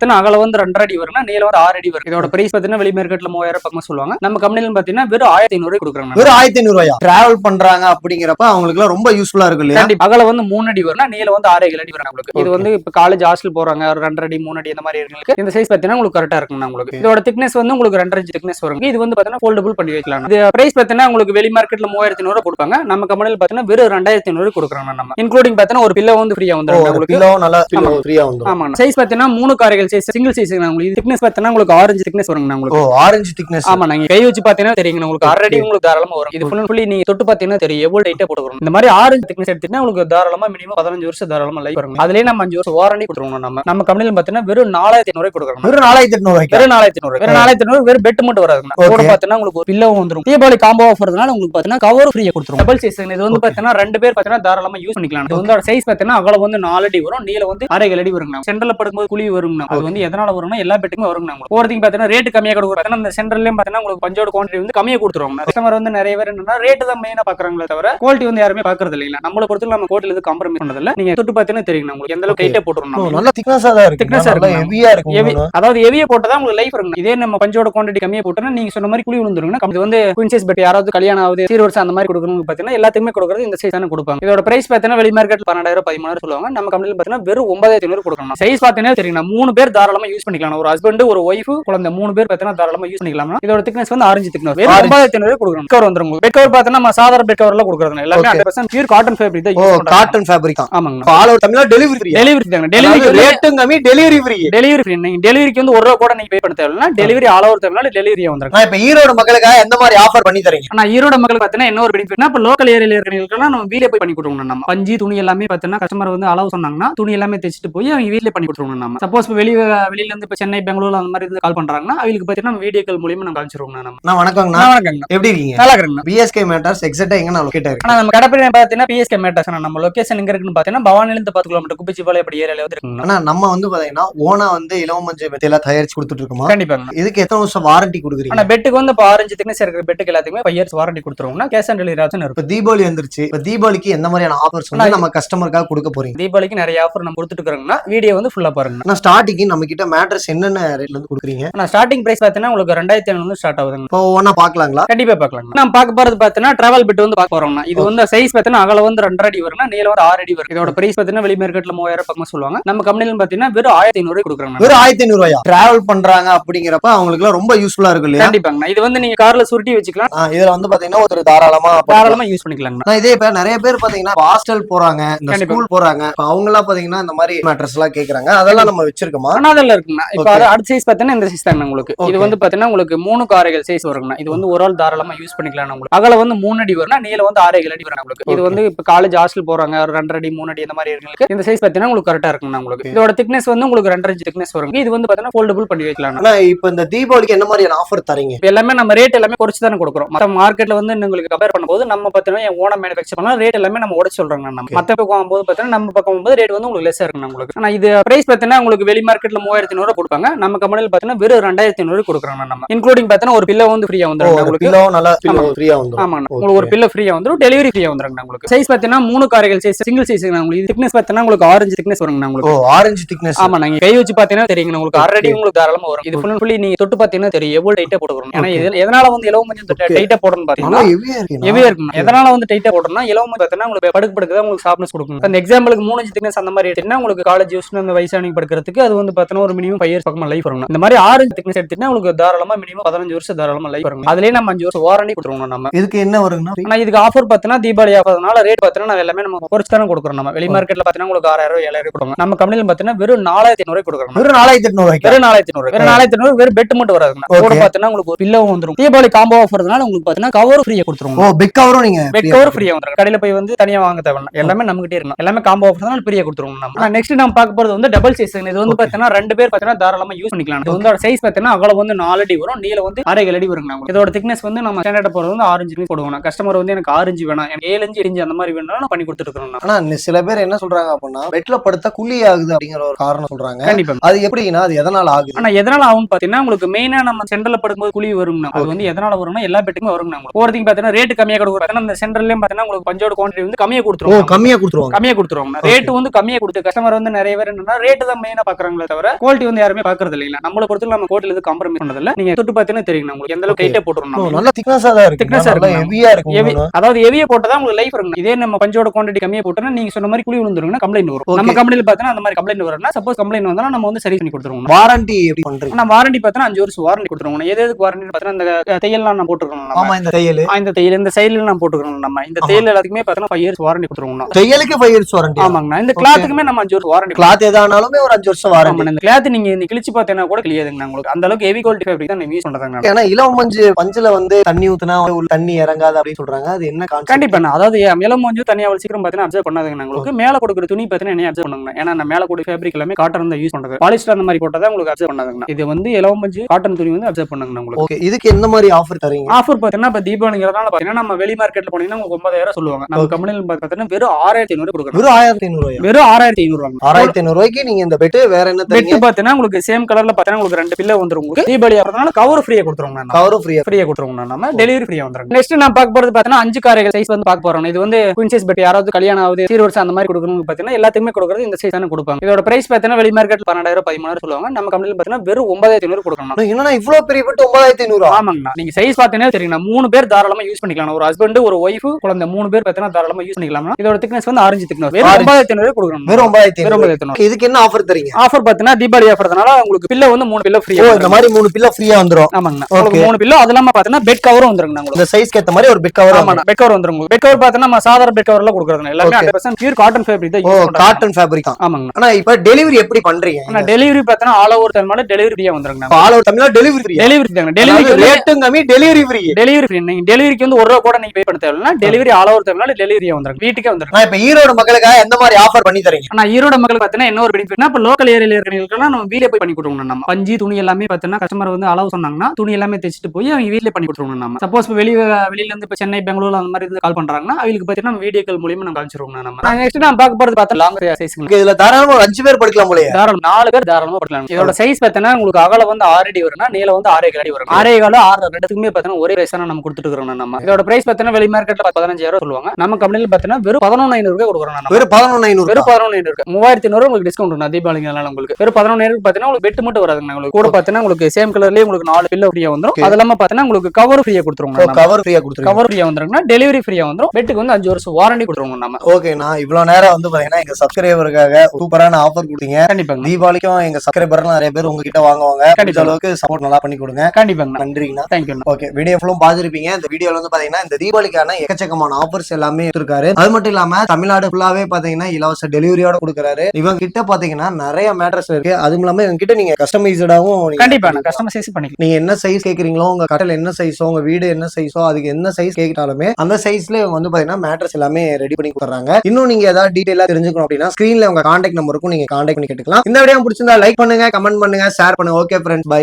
பார்த்தீங்கன்னா அகல வந்து ரெண்டரை அடி வரும்னா நீளம் வந்து ஆறு அடி வரும். இதோட பிரைஸ் பார்த்தீங்கன்னா வெளி மார்க்கெட்ல மூவாயிரம் பக்கமா சொல்லுவாங்க. நம்ம கம்பெனில பார்த்தீங்கன்னா வெறும் ஆயிரத்தி ஐநூறு கொடுக்குறாங்க வெறும் ஆயிரத்தி ஐநூறு ரூபாயா? டிராவல் பண்றாங்க அப்படிங்கிறப்ப அவங்களுக்கு ரொம்ப யூஸ்ஃபுல்லா இருக்கும் இல்லையா? கண்டிப்பா. அகல வந்து மூணு அடி வரும்னா நீளம் வந்து ஆறு ஏழு அடி வரும் உங்களுக்கு இது வந்து இப்ப காலேஜ் ஹாஸ்டல் போறாங்க. ஒரு ரெண்டரை அடி மூணு அடி இந்த மாதிரி இருக்கு இந்த சைஸ் பார்த்தீங்கன்னா உங்களுக்கு கரெக்டா இருக்கும் உங்களுக்கு. இதோட திக்னஸ் வந்து உங்களுக்கு ரெண்டரை இன்ச் திக்னஸ் வரும். இது வந்து பார்த்தீங்கன்னா ஃபோல்டபுள் பண்ணி வைக்கலாம். இது பிரைஸ் பார்த்தீங்கன்னா உங்களுக்கு வெளி மார்க்கெட்ல மூவாயிரத்தி ஐநூறு கொடுப்பாங்க. நம்ம கம்பெனில பார்த்தீங்கன்னா வெறும் ரெண்டாயிரத்தி ஐநூறு கொடுக்குறாங்க நம்ம. இன்க்ளூடிங் பார்த்தீங்கன்னா ஒரு பில்லோ வந்து ஃப்ரீயா வந்துரும் உங்களுக்கு பில்லோ நல்லா. ஃப்ரீயா வந்துரும். ஆமா சைஸ் பார்த்தீங்கன்னா மூணு காரைகள் சைஸ் சிங்கிள் சைஸ் உங்களுக்கு. திக்னஸ் பார்த்தீங்கன்னா உங்களுக்கு ஆரஞ்சு திக்னஸ் வருங்க உங்களுக்கு. ஆரஞ்சு திக்னஸ் ஆமா நீங்க கை வச்சு பாத்தீங்கன்னா தெரியுங்க உங்களுக்கு. ஆல்ரெடி உங்களுக்கு தாராளமா வரும். இது ஃபுல் ஃபுல்லி நீங்க தொட்டு பாத்தீங்கன்னா தெரியும். எவ்வளவு டைட்டா போட்டுக்கிறோம் இந்த மாதிரி ஆரஞ்சு திக்னஸ் எடுத்தீங்கன்னா உங்களுக்கு தாராளமா மினிமம் பதினஞ்சு வருஷம் தாராளமா லைஃப் வரும் அதுலயே நம்ம அஞ்சு வருஷம் வாரண்டி கொடுத்துருவோம் நம்ம. நம்ம கம்பெனில பாத்தீங்கன்னா வெறும் நாலாயிரத்தி ஐநூறு கொடுக்குறோம் வெறும் நாலாயிரத்தி எட்நூறு வெறும் நாலாயிரத்தி ஐநூறு வெறும் நாலாயிரத்தி ஐநூறு வெறும் பெட் மட்டும் வராதுங்க. கூட பாத்தீங்கன்னா உங்களுக்கு பில்லவும் வந்துரும். தீபாவளி காம்போ ஆஃபர்னால உங்களுக்கு பாத்தீங்கன்னா கவர் ஃப்ரீயா கொடுத்துரும் டபுள் சைஸ் இது வந்து பாத்தீங்கன்னா ரெண்டு பேர் பாத்தீங்கன்னா தாராளமா யூஸ் பண்ணிக்கலாம் இது வந்து சைஸ் பாத்தீங்கன்னா அகல வந்து நாலு அடி வரும். நீல வந்து அரை அடி வருங்க சென்டர்ல படுக்கும்போது குழி வருங்க அது வந்து எதனால வரும்னா எல்லா பெட்டுக்குமே வருங்க உங்களுக்கு. ஒருத்தையும் பாத்தீங்கன்னா ரேட் கம்மியா கொடுக்குறாங்க அந்த சென்டர்லயும் பாத்தீங்கன்னா உங்களுக்கு பஞ்சோட குவான்டிட்டி வந்து கம்மியா கொடுத்துருவாங்க. கஸ்டமர் வந்து நிறைய பேர் என்னன்னா ரேட் தான் மெயினா பாக்குறாங்களே தவிர குவாலிட்டி வந்து யாருமே பாக்குறது இல்லைங்களா? நம்மள பொறுத்து நம்ம கோட்டில் இது காம்ப்ரமைஸ் பண்ணது இல்ல நீங்க தொட்டு பாத்தீங்கன்னா தெரியும் உங்களுக்கு. எந்த அளவுக்கு டைட்டா ஓ, போட்டுருணும் நல்ல திக்னஸா தான் இருக்கு. இருக்கு. ஹெவியா. அதாவது ஹெவியா போட்டதா உங்களுக்கு லைஃப் இருக்கும். இதே நம்ம பஞ்சோட குவான்டிட்டி கம்மியா போட்டோம்னா நீங்க சொன்ன மாதிரி குழி விழுந்துருங்கன்னா இது வந்து குயின்சைஸ் பெட் யாராவது கல்யாணம் ஆகுது சீர் வருஷம் அந்த மாதிரி கொடுக்கணும் பாத்தீங்கன்னா எல்லாத்துக்குமே கொடுக்குறது இந்த சைஸ் தானே கொடுப்பாங்க. இதோட பிரைஸ் பாத்தீங்கன்னா வெளி மார்க்கெட் பன்னெண்டாயிரம் பதிமூணாயிரம் சொல்லுவாங்க. நம்ம கம்பெனில பாத்தீங்கன்னா வெறும் ஒன்பதாயிரத்தி ஐநூறு கொடுக்கணும். சைஸ் பாத்தீங்கன்னா தெரியும். மூணு பேர் தாராளமா யூஸ் பண்ணிக்கலாம் ஒரு ஹஸ்பண்ட் ஒரு ஒய்ஃப் குழந்தை மூணு பேர் பாத்தீங்கன்னா தாராளமா யூஸ் பண்ணிக்கலாம் இதோட திக்னஸ் வந்து ஆரஞ்சு திக்னஸ். ஒன்பதாயிரத்தி ஐநூறு கொடுக்கணும். பெட் கவர் வந்துரும் பெட் கவர் பாத்தீங்கன்னா நம்ம சாதாரண பெட் கவர் எல்லாம் கொடுக்குறது எல்லாமே Okay. Hundred percent pure cotton fabric தான் காட்டன் ஃபேப்ரிக் தான். ஆமாங்க all over Tamil Nadu delivery free delivery தாங்க டெலிவரி ரேட்டும் கம்மி டெலிவரி ஃப்ரீ டெலிவரி ஃப்ரீ நீங்க டெலிவரிக்கு வந்து ஒரு ரூபா கூட நீங்க பே பண்ண தேவையில்ல delivery all over Tamil Nadu delivery வந்துருங்க. நான் இப்ப ஈரோடு மக்களுக்காக எந்த மாதிரி ஆஃபர் பண்ணி தரீங்க? ஆனா ஈரோட மக்கள் பாத்தீங்கன்னா என்ன ஒரு பெனிஃபிட்னா இப்ப லோக்கல் ஏரியால இருக்கிறவங்களுக்குலாம் நம்ம வீட்லயே போய் பண்ணி கொடுக்கணும் நம்ம. பஞ்சு துணி எல்லாமே பாத்தீங்கன்னா கஸ்டமர் வந்து அளவு சொன்னாங்கன்னா துணி எல்லாமே தைச்சிட்டு போய் அவங்க வீட்லயே பண்ணி கொடுத்துருவோம் நம்ம. சப்போஸ் வெளிய வெளியில இருந்து இப்ப சென்னை பெங்களூர் அந்த மாதிரி இருந்து கால் பண்றாங்கன்னா அவங்களுக்கு பாத்தீங்கன்னா நம்ம வீடியோ கால் மூலியமா நம்ம காமிச்சிருவோம் நம்ம நான் நான் வணக்கங்க எப்படி இருக்கீங்க? நல்லா இருக்கிறேங்க பிஎஸ்கே மேட்டர்ஸ் எக்ஸாக்டா எங்க நான் லொக்கேட் ஆனா நம்ம கடப்படி பாத்தீங்கன்னா பிஎஸ்கே மேட்டர்ஸ் நம்ம லொகேஷன் எங்க இருக்குன்னு பாத்தீங்கன்னா பவானில இருந்து பத்து கிலோமீட்டர் குப்பிச்சிபாளையம் அப்படி ஏரியால வந்து ஆனா நம்ம வந்து பாத்தீங்கன்னா ஓனா வந்து இலவமஞ்சு மெத்தையெல்லாம் தயாரிச்சு கொடுத்துட்டு இருக்கோமா? கண்டிப்பாங்க இதுக்கு எத்தனை வருஷம் வாரண்டி கொடுக்குறீங்க? ஆனா பெட்டுக்கு வந்து இப்போ ஆரஞ்சு திக்னஸ் இருக்கிற பெட்டுக்கு எல்லாத்துக்குமே ஃபைவ் இயர்ஸ் வாரண்டி கொடுத்துருவோம்னா கேஷ் ஆன் டெலிவரி ஆப்ஷன் இருக்கும். தீபாவளி வந்துருச்சு. இப்ப தீபாவளிக்கு எந்த மாதிரியான ஆஃபர்ஸ் நம்ம கஸ்டமருக்காக கொடுக்க போறீங்க? தீபாவளிக்கு நிறைய ஆஃபர் நம்ம கொடுத்துட்டு இருக்கிறோம்னா வீடியோ வந்து ஃபுல்லா பாருங்க ஆனா ஸ்டார்டிங் நம்ம கிட்ட மேட்ரஸ் என்னென்ன ரேட்ல இருந்து கொடுக்குறீங்க? ஆனா ஸ்டார்டிங் பிரைஸ் பார்த்தீங்கன்னா உங்களுக்கு ரெண்டாயிரத்தி ஐநூறு ஸ்டார்ட் ஆகுதுங்க. இப்போ ஒவ்வொன்னா பாக்கலாங்களா கண்டிப்பா பார்க்கலாம் நம்ம பார்க்க போறது பார்த்தீங்கன்னா டிராவல் பெட் வந்து பார்க்க போறோம்னா இது வந்து சைஸ் பார்த்தீங்கன்னா அகல வந்து ரெண்டரை அடி வரும்னா நீளம் வந்து ஆறு அடி வரும். இதோட பிரைஸ் பார்த்தீங்கன்னா வெளி மார்க்கெட்ல மூவாயிரம் பக்கமா சொல்லுவாங்க. நம்ம கம்பெனில பார்த்தீங்கன்னா வெறும் ஆயிரத்தி ஐநூறு கொடுக்குறாங்க வெறும் ஆயிரத்தி ஐநூறு ரூபாயா? டிராவல் பண்றாங்க அப்படிங்கிறப்ப அவங்களுக்கு ரொம்ப யூஸ்ஃபுல்லா இருக்கும் இல்லையா? கண்டிப்பாங்க இது வந்து நீங்க கார்ல சுருட்டி வச்சுக்கலாம். இதுல வந்து பாத்தீங்கன்னா ஒரு தாராளமா. தாராளமா யூஸ் பண்ணிக்கலாங்க ஆனா இதே இப்ப நிறைய பேர் பாத்தீங்கன்னா ஹாஸ்டல் போறாங்க. ஸ்கூல் போறாங்க. அவங்க எல்லாம் பாத்தீங்கன்னா இந்த மாதிரி மேட்ரஸ் எல்லாம் கேக்குறாங்க. அதெல்லாம் நம்ம வச்சிருக்கோமா? ஆனா அதெல்லாம் இருக்குங்கண்ணா. இப்போ அடுத்த சைஸ் பார்த்தீங்கன்னா இந்த சைஸ் தாங்க உங்களுக்கு. இது. வந்து பார்த்தீங்கன்னா உங்களுக்கு மூணு காரைகள் சைஸ் வருங்கண்ணா. இது வந்து ஒரு ஆள் தாராளமா யூஸ் பண்ணிக்கலாம் உங்களுக்கு. அகல வந்து மூணு அடி வரும்னா நீளம் வந்து ஆறு அடி வரும் உங்களுக்கு. இது. வந்து இப்போ காலேஜ் ஹாஸ்டல் போறாங்க. ஒரு ரெண்டரை அடி மூணு அடி இந்த மாதிரி இருக்கு இந்த சைஸ் பார்த்தீங்கன்னா உங்களுக்கு கரெக்டா இருக்குங்கண்ணா உங்களுக்கு. இதோட திக்னஸ் வந்து உங்களுக்கு ரெண்டரை இன்ச் திக்னஸ் வரும் இது வந்து பார்த்தீங்கன்னா ஃபோல்டபுள் பண்ணி வைக்கலாம் இப்ப இந்த தீபாவளிக்கு என்ன மாதிரியான ஆஃபர் தரீங்க? எல்லாமே நம்ம ரேட் எல்லாமே குறைச்சு தானே கொடுக்குறோம். மற்ற மார்க்கெட்ல வந்து உங்களுக்கு கம்பேர் பண்ணும்போது நம்ம பார்த்தீங்கன்னா ஓன மேனுஃபேக்சர் பண்ணலாம் ரேட் எல்லாமே நம்ம உடச்சு சொல்றோம் நம்ம. மற்ற பக்கம் போது பார்த்தீங்கன்னா நம்ம பக்கம் போது ரேட் வந்து உங்களுக்கு லெஸ்ஸா இருக்கும் உங்களுக்கு. ஆனா இது பிரைஸ் பார்த்தீங்கன்னா உங்களுக்கு வெளி மார்க்கெட்ல மூவாயிரத்தி ஐநூறு கொடுப்பாங்க. நம்ம கம்பெனியில் பார்த்தீங்கன்னா வெறும் ரெண்டாயிரத்தி ஐநூறு கொடுக்குறாங்க நம்ம. இன்க்ளூடிங் பார்த்தீங்கன்னா ஒரு பில்லோ வந்து ஃப்ரீயா ஒரு உங்களுக்கு. ஆமா. உங்களுக்கு ஒரு பில்லோ ஃப்ரீயா வந்துரும். டெலிவரி ஃப்ரீயா வந்துருங்க உங்களுக்கு. சைஸ் பார்த்தீங்கன்னா மூணு காரைகள் சைஸ் சிங்கிள் சைஸ் உங்களுக்கு. திக்னஸ் பார்த்தீங்கன்னா உங்களுக்கு ஆரஞ்சு திக்னஸ் வருங்க ஓ உங்களுக்கு. ஆரஞ்சு திக்னஸ் ஆமா நீங்க கை வச்சு பாத்தீங்கன்னா தெரியுங்க உங்களுக்கு. ஆல்ரெடி உங்களுக்கு தாராளமா வரும். இது ஃபுல் ஃபுல்லி நீங்க தொட்டு பாத்தீங்கன்னா தெரியும். எவ்வளவு டைட்டா போட்டுக்கிறோம் ஏன்னா எதனால வந்து இலவ மஞ்சள் Okay. டைட்டா போடணும்னு நல்லா பாத்தீங்கன்னா ஹெவியா இருக்கு ஹெவியா இருக்கும் எதனால வந்து டைட்டா போடுறோம்னா இலவ மஞ்சள் பார்த்தீங்கன்னா உங்களுக்கு படுக்க படுக்க தான் உங்களுக்கு சாஃப்ட்னஸ் கொடுக்கும் அந்த எக்ஸாம்பிளுக்கு மூணு திக்னஸ் அந்த மாதிரி எடுத்தீங்கன்னா உங்களுக்கு காலேஜ் யூஸ் அந்த வயசானி படுக்கிறதுக்கு அது வந்து பார்த்தீங்கன்னா ஒரு மினிமம் ஃபைவ் இயர்ஸ் பக்கமா லைஃப் வரும் இந்த மாதிரி ஆறு திக்னஸ் எடுத்தீங்கன்னா உங்களுக்கு தாராளமா மினிமம் பதினஞ்சு வருஷம் தாராளமா லைஃப் வரும் அதுலயே நம்ம அஞ்சு வருஷம் வாரண்டி கொடுத்துருவோம் நம்ம. இதுக்கு என்ன வருங்கண்ணா? ஆனா இதுக்கு ஆஃபர் பார்த்தீங்கன்னா தீபாவளி ஆஃபர்னால ரேட் பார்த்தீங்கன்னா நம்ம எல்லாமே நம்ம குறைச்சு தானே கொடுக்குறோம் நம்ம. வெளி மார்க்கெட்ல பார்த்தீங்கன்னா உங்களுக்கு ஆறாயிரம் ஏழாயிரம் கொடுங்க நம்ம கம்பெனில பார்த்தீங்கன்னா வெறும் நாலாயிரத்தி ஐநூறு கொடுக்குறோம் வெறும் நாலாயிரத்தி எட்நூறு வெறும் நாலாயிரத்தி ஐநூறு வெறும் நாலாயிரத்தி ஐநூறு வெறும் பெட் மட்டும் வராதுங்க Okay. கூட பார்த்தீங்கன்னா உங்களுக்கு ஒரு பில்லவும் வந்துரும். தீபாவளி காம்போ ஆஃபர்னால உங்களுக்கு பார்த்தீங்கன்னா கவர் ஃப்ரீயா கொடுத்துருவோம் ஓ பிக் கவரும் நீங்க பெட் கவர் ஃப்ரீயா வந்துரும். கடையில போய் வந்து தனியா வாங்க தேவையில்ல. எல்லாமே நம்மகிட்டே இருக்கும் எல்லாமே காம்போ ஆஃபர் ஃப்ரீயா கொடுத்துருவோம் நம்ம. நெக்ஸ்ட் நம்ம பார்க்க போறது வந்து டபுள் சைஸ் இது வந்து Okay. பார்த்தீங்கன்னா ரெண்டு பேர் பார்த்தீங்கன்னா தாராளமா யூஸ் பண்ணிக்கலாம். இது வந்து சைஸ் பார்த்தீங்கன்னா அகல வந்து நாலு அடி வரும். நீல வந்து அரை அடி நமக்கு. இதோட திக்னஸ் வந்து நம்ம ஸ்டாண்டர்ட் போறது வந்து ஆரஞ்சு போடுவோம். கஸ்டமர் வந்து எனக்கு ஆரஞ்சு வேணாம். எனக்கு ஏழு இன்ச் இன்ச்சு அந்த மாதிரி வேணும் நான் பண்ணி கொடுத்துருக்கோம் ஆனா சில பேர் என்ன சொல்றாங்க அப்படின்னா பெட்ல படுத்தா குழி ஆகுது அப்படிங்கிற ஒரு காரணம் சொல்றாங்க. கண்டிப்பா. அது எப்படின்னா அது எதனால ஆகுது? ஆனா எதனால ஆகும் பாத்தீங்கன்னா உங்களுக்கு மெயினா நம்ம சென்டர்ல படுக்கும்போது குழி வரும்னா அது வந்து எதனால வரும்னா எல்லா பெட்டுக்குமே வரும் உங்களுக்கு. ஒருத்தையும் பாத்தீங்கன்னா ரேட் கம்மியா கொடுக்குறோம் பாத்தீங்கன்னா அந்த சென்டர்லயும் பாத்தீங்கன்னா உங்களுக்கு பஞ்சோட குவான்டிட்டி வந்து கம்மியா ஓ கொடுத்துருவோம் கம்மியா கொடுத்துருவாங்க. கம்மியா கொடுத்துருவாங்க. ரேட் வந்து கம்மியா கொடுத்து கஸ்டமர் வந்து நிறைய பேர் என்னன்னா ரேட் தான் மெயினா பாக்குறாங்களே தவிர குவாலிட்டி வந்து யாருமே பாக்குறது இல்லைங்களா நம்மள பொறுத்து நம்ம கோட்டில இது காம்ப்ரமைஸ் பண்ணது இல்ல நீங்க தொட்டு பார்த்தீங்கன்னா தெரியும் உங்களுக்கு எந்த அளவுக்கு. டைட்டா போட்டுருணும். நல்ல திக்னஸா தான் இருக்கு. நல்லா இருக்கு. ஹெவியா இருக்கு. அதாவது ஹெவியா போட்டா உங்களுக்கு லைஃப் இருக்கும். இதே நம்ம பஞ்சோட குவான்டிட்டி கம்மியா போட்டோம்னா நீங்க சொன்ன மாதிரி குழி விழுந்துருங்கன்னா கம்ப்ளைண்ட் வரும். நம்ம கம்பெனில பார்த்தா அந்த மாதிரி கம்ப்ளைண்ட் வரும்னா சப்போஸ் கம்ப்ளைண்ட் வந்தா நம்ம வந்து சரி பண்ணி கொடுத்துருவோம். வாரண்டி எப்படி பண்றீங்க? ஆனா வாரண்டி பார்த்தா அஞ்சு வருஷம் வாரண்டி கொடுத்துருவோம். எது எதுக்கு வாரண்டி பார்த்தா இந்த அஹ், தையல்லாம் நான் போட்டுருக்கோம் ஆமா இந்த தையல். இந்த தையல் இந்த சைடுல நான் போட்டுக்கிறோம் நம்ம. இந்த தையல் எல்லாத்துக்குமே பார்த்தா ஃபைவ் இயர்ஸ் வாரண்டி கொடுத்துருவோம் தையலுக்கு ஃபைவ் இயர்ஸ் வாரண்டி ஆமாங்கண்ணா. இந்த கிளாத்துக்குமே நம்ம அஞ்சு வருஷம் வாரண்டி கிளாத் எதானாலுமே ஒரு அஞ்சு வருஷம் வாரண்டி ஆமா இந்த கிளாத் நீங்க இந்த கிழிச்சு பார்த்தீங்கன்னா கூட கிளியாதுங்க உங்களுக்கு அந்த அளவுக்கு ஹெவி குவாலிட்டி ஃபேப்ரிக் தான் யூஸ் பண்றாங்க ஏன்னா இளம் மஞ்சு பஞ்சுல வந்து தண்ணி ஊத்துனா உள்ள தண்ணி இறங்காது அப்படின்னு சொல்றாங்க. அது என்ன கண்டிப்பா அதாவது இளம் மஞ்சு தனியா அவ்வளவு சீக்கிரம் பார்த்தீங்கன்னா அப்சர்வ் பண்ணாதுங்க உங்களுக்கு மேல கொடுக்குற துணி பார்த்தீங்கன்னா என்ன அப்சர்வ் பண்ணுங்க ஏன்னா நான் மேல கொடுக்குற ஃபேப்ரிக் எல்லாமே காட்டன் தான் யூஸ் பண்றது. பாலிஸ்டர் அந்த மாதிரி போட்டா உங்களுக்கு அப்சர்வ் பண்ணாதுங்க இது வந்து இளம் மஞ்சு காட்டன் துணி வந்து அப்சர்வ் பண்ணுங்க உங்களுக்கு. ஓகே இதுக்கு எந்த மாதிரி ஆஃபர் தரீங்க? ஆஃபர் பார்த்தீங்கன்னா இப்போ தீபாவளிங்கிறதால பார்த்தீங்கன்னா நம்ம வெளி மார்க்கெட்ல போனீங்கன்னா உங்களுக்கு ஒன்பதாயிரம் சொல்லுவாங்க. நம்ம Okay. கம்பெனியில் பார்த்தீங்கன்னா வெறும் ஆறாயிரத்தி ஐநூறு கொடுக்குறோம் வெறும் ஆயிரத்தி ஐநூறு வெறும் ஆறாயிரத்தி ஐநூறு ஆறாயிரத்தி ஐநூறு ரூபாய்க்கு நீங்க இந்த பெட்டு வேற என்ன பெட் தரீங்க பார்த்தீங்கன்னா உங்களுக்கு சேம் கலர்ல பார்த்தீங்கன்னா உங்களுக்கு ரெண்டு பில்ல வந்துரும். உங்களுக்கு தீபாவளி ஆகிறதுனால கவர் ஃப்ரீயா கொடுத்துருவோம் நான். கவரும் ஃப்ரீயா ஃப்ரீயா கொடுத்துருவோம் நம்ம டெலிவரி ஃப்ரீயா வந்துரும். நெக்ஸ்ட் நான் பார்க்க போறது பார்த்தீங்கன்னா அஞ்சு காரைகள் சைஸ் வந்து பார்க்க போறோம். இது வந்து குயின் சைஸ் பெட் யாராவது கல்யாணம் ஆகுது சீர் வருஷம் அந்த மாதிரி கொடுக்கணும் பார்த்தீங்கன்னா எல்லாத்துக்குமே கொடுக்குறது இந்த சைஸ் தானே கொடுப்பாங்க. இதோட பிரைஸ் பார்த்தீங்கன்னா வெளி மார்க்கெட் பன்னெண்டாயிரம் பதிமூணாயிரம் சொல்லுவாங்க. நம்ம கம்பெனியில் பார்த்தீங்கன்னா வெறும் ஒன்பதாயிரத்தி ஐநூறு கொடுக்கணும். என்னன்னா இவ்வளவு பெரிய பெட்டு ஒன்பதாயிரத்தி ஐநூறு? ஆமாங்கண்ணா. நீங்க சைஸ் பார்த்தீங்கன்னா தெரியும் மூணு பேர் தாராளமா யூஸ் பண்ணிக்கலாம். ஒரு ஹஸ்பண்ட் ஒரு ஒய்ஃப் குழந்தை மூணு பேர் பார்த்தீங்கன்னா தாராளமா யூஸ் பண்ணிக்கலாம் இதோட திக்னஸ் வந்து ஆரஞ்சு திக்னஸ் வெறும். ஒன்பதாயிரத்தி ஐநூறு கொடுக்கணும். வெறும் ஒன்பதாயிரத்தி ஐநூறு. இதுக்கு என்ன ஆஃபர் தரீங்க? ஆஃபர் பார்த்தீங்கன்னா தீபாவளி ஆஃபர்னால உங்களுக்கு பில்ல வந்து மூணு பில்ல ஃப்ரீயா இந்த மாதிரி மூணு பில்லா ஃப்ரீயா வந்துரும். உங்களுக்கு மூணு பில்லோ அது இல்லாம பார்த்தீங்கன்னா பெட் கவரும் உங்களுக்கு. இந்த சைஸ்க்கு ஏத்த மாதிரி ஒரு பிக் கவர் ஆமாண்ணா. பெட் கவர் வந்துரும் பெட் கவர் பார்த்தீங்கன்னா நம்ம சாதாரண பெட் கவர்ல கொடுக்குறது எல்லாமே Okay. Hundred percent pure cotton fabric தான் யூஸ் பண்றாங்க. காட்டன் ஃபேப்ரிக் தான். ஆமாங்கண்ணா. ஆனா இப்ப டெலிவரி எப்படி பண்றீங்க? ஆனா டெலிவரி பார்த்தீங்கன்னா ஆல் ஓவர் தமிழ்நாடு டெலிவரி ஃப்ரீயா வந்துருங்கண்ணா. All over Tamil Nadu delivery free delivery தாங்க டெலிவரி ரேட்டும் கம்மி டெலிவரி ஃப்ரீ டெலிவரி ஃப்ரீ நீங்க டெலிவரிக்கு வந்து ஒரு ரூபா கூட நீங்க பே பண்ண தேவையில்லை டெலிவரி ஆல் ஓவர் தமிழ்நாடு டெலிவரியா வந்துருங்க. வீட்டுக்கே வந்துருங்க. இப்ப ஈரோடு மக்களுக்காக எந்த மாதிரி ஆஃபர் பண்ணி தரீங்க? ஆனா ஈரோட மக்கள் பார்த்தீங்கன்னா என்ன ஒரு பெனிஃபிட்னா இப்போ லோக்கல் ஏரியால இருக்கிறவங்களுக்குலாம் நம்ம வீட்லயே போய் பண்ணி கொடுக்கணும் நம்ம. பஞ்சு துணி எல்லாமே பார்த்தீங்கன்னா கஸ்டமர் வந்து அளவு சொன்னாங்கன்னா துணி எல்லாமே தைச்சிட்டு போய் அவங்க வீட்லயே பண்ணி கொடுத்துருவோம் நம்ம. சப்போஸ் வெளிய வெளியில இருந்து இப்போ சென்னை பெங்களூர் அந்த மாதிரி இருந்து கால் பண்றாங்கன்னா அவங்களுக்கு பார்த்தீங்கன்னா வீடியோ கால் மூலியமா நம்ம காமிச்சிருவோம் நம்ம. நெக்ஸ்ட் நான் பார்க்க போறது பார்த்தா லாங் Okay, இதுல தாராளமா அஞ்சு பேர் படிக்கலாம் போலயே. தாராளம். நாலு பேர் தாராளமா படிக்கலாம். இதோட சைஸ் பார்த்தீங்கன்னா உங்களுக்கு அகல வந்து ஆறு அடி வரும்னா நீளம் வந்து ஆறே அடி வரும். ஆறே கால ஆறு ரெண்டுத்துக்குமே பார்த்தீங்கன்னா ஒரே பிரைஸ் நம்ம கொடுத்துட்டு இருக்கிறோம் நம்ம. இதோட பிரைஸ் பார்த்தீங்கன்னா வெளி மார்க்கெட்ல பதினஞ்சாயிரம் சொல்லுவாங்க. நம்ம கம்பெனில பார்த்தீங்கன்னா வெறும் பதினொன்று ஐநூறு கொடுக்குறோம் நம்ம. வெறும் பதினொன்னு ஐநூறு வெறும் பதினொன்று இருக்கு மூவாயிரத்தி ஐநூறு உங்களுக்கு டிஸ்கவுண்ட் உண்டு. தீபாவளிங்கனால உங்களுக்கு வெறும் பதினொன்று பார்த்தீங்கன்னா உங்களுக்கு பெட் மட்டும் வராதுங்க. உங்களுக்கு கூட பார்த்தீங்கன்னா உங்களுக்கு சேம் கலர்லயே உங்களுக்கு நாலு பில்லோ ஃப்ரீயா Okay. அது இல்லாம பார்த்தீங்கன்னா உங்களுக்கு கவர் ஃப்ரீயா கொடுத்துருவோம் கவர் ஃப்ரீயா கொடுத்துருங்க கவர் ஃப்ரீயா வந்துருங்கன்னா டெலிவரி ஃப்ரீயா வந்துரும். பெட்டுக்கு வந்து அஞ்சு வருஷம் வாரண்டி கொடுத்துருவோம் நம்ம. ஓகே நான் இவ்வளவு நேரம் வந்து பாத்தீங்கன்னா எங்க சப்ஸ்கிரைபருக்காக சூப்பரான ஆஃபர் கொடுத்தீங்க. கண்டிப்பாங்க. தீபாவளிக்கும் எங்க சப்ஸ்கிரைபர் நிறைய பேர் உங்ககிட்ட வாங்குவாங்க. கண்டிப்பா. அளவுக்கு சப்போர்ட் நல்லா பண்ணி கொடுங்க. கண்டிப்பாங்க. நன்றிங்கண்ணா. தேங்க்யூ ஓகே வீடியோ ஃபுல்லும் பார்த்துருப்பீங்க இந்த வீடியோல வந்து பாத்தீங்கன்னா இந்த தீபாவளிக்கான எக்கச்சக்கமான ஆஃபர்ஸ் எல்லாமே இருக்காரு அது மட்டும் இல்லாம தமிழ்நாடு ஃபுல்லாவே பாத்தீங்கன்னா இலவச டெலிவரியோட கொடுக்குறாரு. இவங்க கிட்ட பாத்தீங்கன்னா நிறைய மேட்ரஸ் இருக்கு. அதுவும் இல்லாம இவங்க கிட்ட நீங்க கஸ்டமைஸ்டாவும் கண்டிப்பா சைஸ் பண்ணிக்கலாம். நீங்க என்ன சைஸ் கேக்குறீங்களோ உங்க கட்டல் என்ன சைஸோ உங்க வீடு என்ன சைஸோ அதுக்கு என்ன சைஸ் கேட்டாலுமே அந்த சைஸ்ல வந்து பாத்தீங்கன்னா மேட்ரஸ் எல்லாமே ரெடி பண்ணி கொடுத்துறாங்க. இன்னும் நீங்க ஏதாவது டீடைலா தெரிஞ்சுக்கணும் அப்படின்னா ஸ்கிரீன்ல உங்க கான்டாக்ட் நம்பருக்கும் நீங்க கான்டாக்ட் பண்ணி கேட்டுக்கலாம். இந்த வீடியோ பிடிச்சிருந்தா லைக் பண்ணுங்க கமெண்ட் பண்ணுங்க ஷேர் பண்ணுங்க. Okay friends by